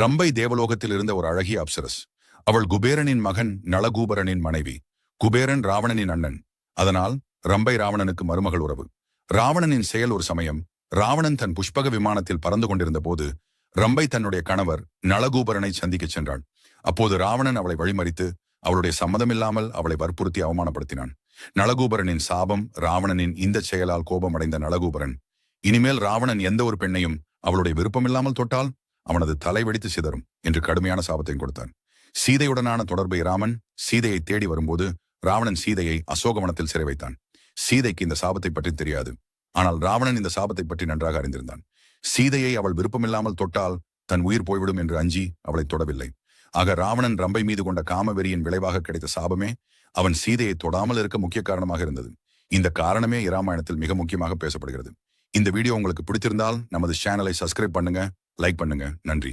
ரம்பை தேவலோகத்தில் இருந்த ஒரு அழகிய அப்சரஸ். அவள் குபேரனின் மகன் நளகூபரனின் மனைவி குபேரன் ராவணனின் அண்ணன். அதனால் ரம்பை ராவணனுக்கு மருமகள் உறவு. ராவணனின் செயல் ஒரு சமயம் ராவணன் தன் புஷ்பக விமானத்தில் பறந்து கொண்டிருந்த போது ரம்பை தன்னுடைய கணவர் நளகூபரனை சந்திக்கச் சென்றாள். அப்போது ராவணன் அவளை வழிமறித்து அவளுடைய சம்மதமில்லாமல் அவளை வற்புறுத்தி அவமானப்படுத்தினான். நளகூபரனின் சாபம் ராவணனின் இந்த செயலால் கோபமடைந்த நளகூபரன். இனிமேல் ராவணன் எந்த ஒரு பெண்ணையும் அவளுடைய விருப்பமில்லாமல் தொட்டால் அவனது தலை வெடித்து சிதறும் என்று கடுமையான சாபத்தையும் கொடுத்தான். சீதையுடனான தொடர்பை ராமன் சீதையை தேடி வரும்போது ராவணன் சீதையை அசோகவனத்தில் சிறை வைத்தான். சீதைக்கு இந்த சாபத்தை பற்றி தெரியாது. ஆனால் ராவணன் இந்த சாபத்தை பற்றி நன்றாக அறிந்திருந்தான். சீதையை அவள் விருப்பமில்லாமல் தொட்டால் தன் உயிர் போய்விடும் என்று அஞ்சி அவளை தொடவில்லை. ஆக ராவணன் ரம்பை மீது கொண்ட காமவெறியின் விளைவாக கிடைத்த சாபமே அவன் சீதையை தொடாமல் இருக்க முக்கிய காரணமாக இருந்தது. இந்த காரணமே இராமாயணத்தில் மிக முக்கியமாக பேசப்படுகிறது. இந்த வீடியோ உங்களுக்கு பிடித்திருந்தால் நமது சேனலை சப்ஸ்கிரைப் பண்ணுங்க. லைக் பண்ணுங்க. நன்றி.